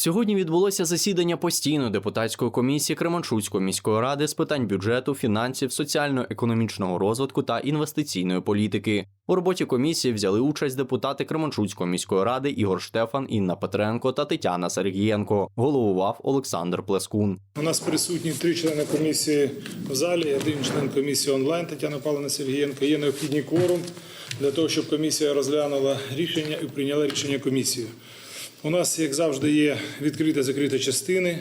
Сьогодні відбулося засідання постійної депутатської комісії Кременчуцької міської ради з питань бюджету, фінансів, соціально-економічного розвитку та інвестиційної політики. У роботі комісії взяли участь депутати Кременчуцької міської ради Ігор Штефан, Інна Петренко та Тетяна Сергієнко. Головував Олександр Плескун. У нас присутні три члени комісії в залі, один член комісії онлайн Тетяна Павловна Сергієнко. Є необхідний кворум для того, щоб комісія розглянула рішення і прийняла рішення комісії. У нас, як завжди, є відкрита закрита частини.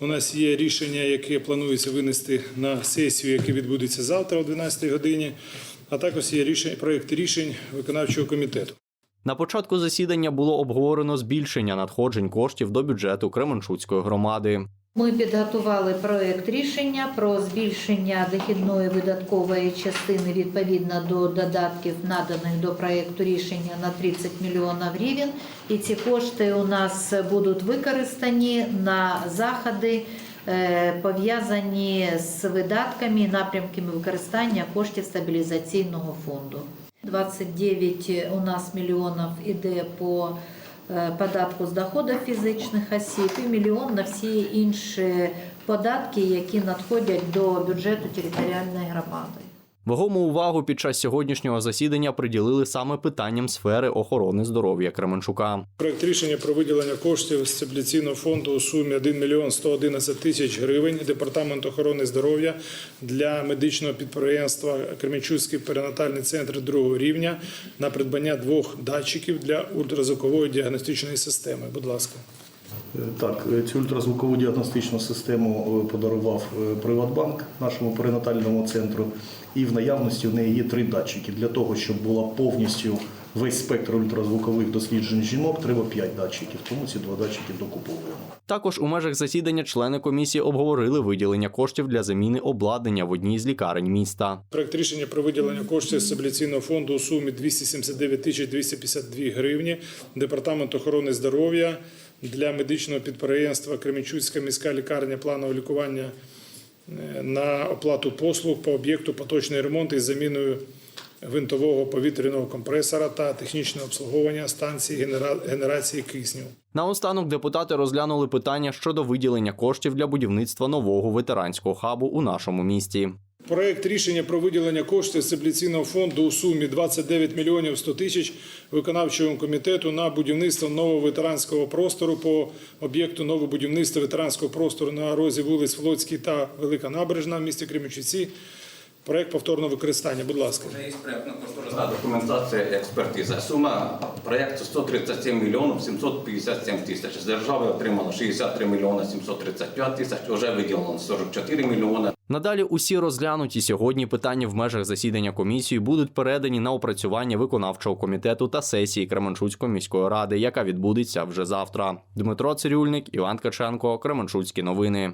У нас є рішення, яке планується винести на сесію, яке відбудеться завтра о 12 годині. А також є рішення, проєкт рішень виконавчого комітету. На початку засідання було обговорено збільшення надходжень коштів до бюджету Кременчуцької громади. Ми підготували проект рішення про збільшення дохідної видаткової частини відповідно до додатків, наданих до проекту рішення на 30 мільйонів гривень. І ці кошти у нас будуть використані на заходи, е, пов'язані з видатками і напрямками використання коштів стабілізаційного фонду. 29 у нас мільйонів іде по податку з доходу фізичних осіб і мільйон на всі інші податки, які надходять до бюджету територіальної громади. Вагому увагу під час сьогоднішнього засідання приділили саме питанням сфери охорони здоров'я Кременчука. Проект рішення про виділення коштів з стабіляційного фонду у сумі 1 мільйон 111 тисяч гривень Департамент охорони здоров'я для медичного підприємства Кременчуцький перинатальний центр другого рівня на придбання двох датчиків для ультразвукової діагностичної системи. Будь ласка. Так, цю ультразвукову діагностичну систему е, подарував е, Приватбанк нашому перинатальному центру, і в наявності в неї є три датчики. Для того, щоб була повністю весь спектр ультразвукових досліджень жінок, треба п'ять датчиків. Тому ці два датчики докуповуємо. Також у межах засідання члени комісії обговорили виділення коштів для заміни обладнання в одній з лікарень міста. Проект рішення про виділення коштів з стабіляційного фонду у сумі 279 тисяч 252 гривні Департамент охорони здоров'я для медичного підприємства Кременчуцька міська лікарня планового лікування е, на оплату послуг по об'єкту поточний ремонт із заміною винтового повітряного компресора та технічне обслуговування станції генера- генерації кисню. Наостанок депутати розглянули питання щодо виділення коштів для будівництва нового ветеранського хабу у нашому місті. Проект рішення про виділення коштів з фонду у сумі 29 мільйонів 100 тисяч виконавчого комітету на будівництво нового ветеранського простору по об'єкту нового будівництва ветеранського простору на розі вулиць Флотській та Велика Набережна в місті Кременчуці. Проект повторного використання. Будь ласка. Вже є проєктно-кошторисна документація, експертиза. Сума проєкту 137 мільйонів 757 тисяч. З держави отримано 63 мільйони 735 тисяч, вже виділено 44 мільйони. Надалі усі розглянуті сьогодні питання в межах засідання комісії будуть передані на опрацювання виконавчого комітету та сесії Кременчуцької міської ради, яка відбудеться вже завтра. Дмитро Цирюльник, Іван Ткаченко, Кременчуцькі новини.